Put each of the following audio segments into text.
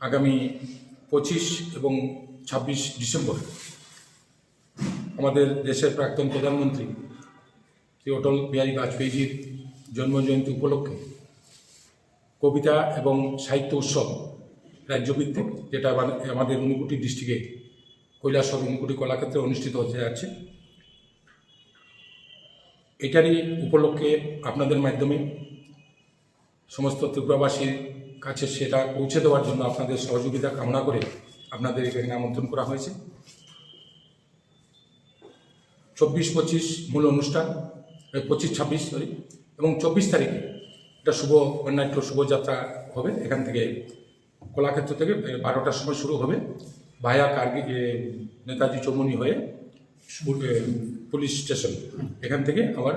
আগামী পঁচিশ এবং ছাব্বিশ ডিসেম্বর আমাদের দেশের প্রাক্তন প্রধানমন্ত্রী শ্রী অটল বিহারী বাজপেয়ীজির জন্মজয়ন্তী উপলক্ষে কবিতা এবং সাহিত্য উৎসব রাজ্যভিত্তিক, যেটা আমাদের- আমাদের ডিস্ট্রিক্টে কৈলাসর ঊনকোটি কলাক্ষেত্রে অনুষ্ঠিত হতে যাচ্ছে। এটারই উপলক্ষে আপনাদের মাধ্যমে সমস্ত ত্রিপুরাবাসীর কাছে সেটা পৌঁছে দেওয়ার জন্য আপনাদের সহযোগিতা কামনা করে আপনাদের এখানে আমন্ত্রণ করা হয়েছে। চব্বিশ পঁচিশ মূল অনুষ্ঠান পঁচিশ ছাব্বিশ সরি এবং চব্বিশ তারিখে একটা শুভ, অন্যান্য শুভযাত্রা হবে এখান থেকে কলাক্ষেত্র থেকে বারোটার সময় শুরু হবে। ভায়া কার্গি নেতাজি চৌমনি হয়ে পুলিশ স্টেশন এখান থেকে আবার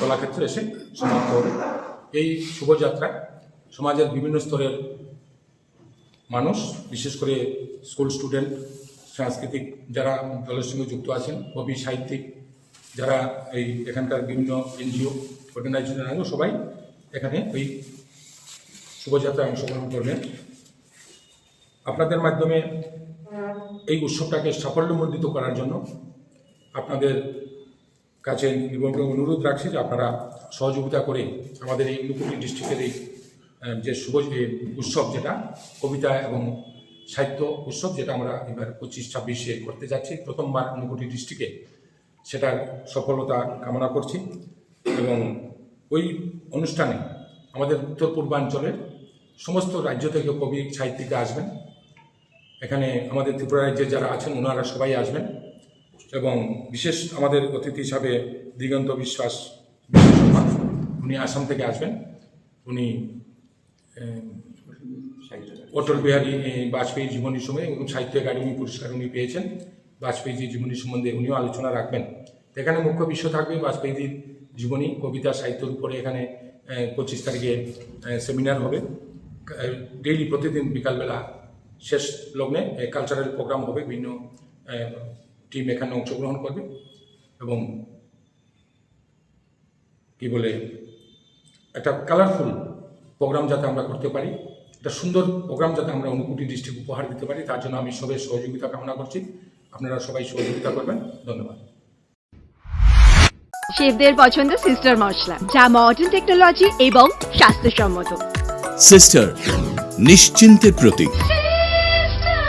কলাক্ষেত্রে এসে সমাপ্ত হবে। এই শুভযাত্রা সমাজের বিভিন্ন স্তরের মানুষ, বিশেষ করে স্কুল স্টুডেন্ট, সাংস্কৃতিক যারা দলের সঙ্গে যুক্ত আছেন, কবি, সাহিত্যিক, যারা এই এখানকার বিভিন্ন এনজিও অর্গানাইজেশন আছে সবাই এখানে ওই শুভযাত্রায় অংশগ্রহণ করবেন আপনাদের মাধ্যমে এই উৎসবটাকে সাফল্যমণ্ডিত করার জন্য আপনাদের কাছে নিবন্ধ অনুরোধ রাখছি যে আপনারা সহযোগিতা করে আমাদের এই ঊনকোটি ডিস্ট্রিক্টের এই যে শুভ উৎসব যেটা, কবিতা এবং সাহিত্য উৎসব যেটা আমরা এবার পঁচিশ, ছাব্বিশে করতে যাচ্ছি, প্রথমবার ঊনকোটি ডিস্ট্রিক্টে, সেটার সফলতা কামনা করছি। এবং ওই অনুষ্ঠানে আমাদের উত্তর পূর্বাঞ্চলের সমস্ত রাজ্য থেকে কবি সাহিত্যিকরা আসবেন। এখানে আমাদের ত্রিপুরা রাজ্যে যারা আছেন, ওনারা সবাই আসবেন। এবং বিশেষ আমাদের অতিথি হিসাবে দিগন্ত বিশ্বাস উনি আসাম থেকে আসবেন। উনি অটল বিহারী বাজপেয়ী জীবনী সময়ে এবং সাহিত্য একাডেমি পুরস্কার উনি পেয়েছেন। বাজপেয়ীজির জীবনী সম্বন্ধে উনিও আলোচনা রাখবেন। এখানে মুখ্য বিষয় থাকবে বাজপেয়ীজির জীবনী, কবিতা, সাহিত্যের উপরে এখানে পঁচিশ তারিখে সেমিনার হবে। ডেইলি প্রতিদিন বিকালবেলা শেষ লগ্নে কালচারাল প্রোগ্রাম হবে, বিভিন্ন টিম এখানে অংশগ্রহণ করবে এবং কি বলে, একটা কালারফুল প্রোগ্রাম যাতে আমরা করতে পারি একটা সুন্দর প্রোগ্রাম যাতে আমরা অনুকুটি ডিস্ট্রিক্ট উপহার দিতে পারি তার জন্য আমি সবাই সহযোগিতা কামনা করছি। আপনারা সবাই সহযোগিতা করবেন। ধন্যবাদ। শেফদের পছন্দ সিস্টার মশলা যা মডার্ন টেকনোলজি এবং স্বাস্থ্যসম্মত। সিস্টার নিশ্চিন্তের প্রতীক।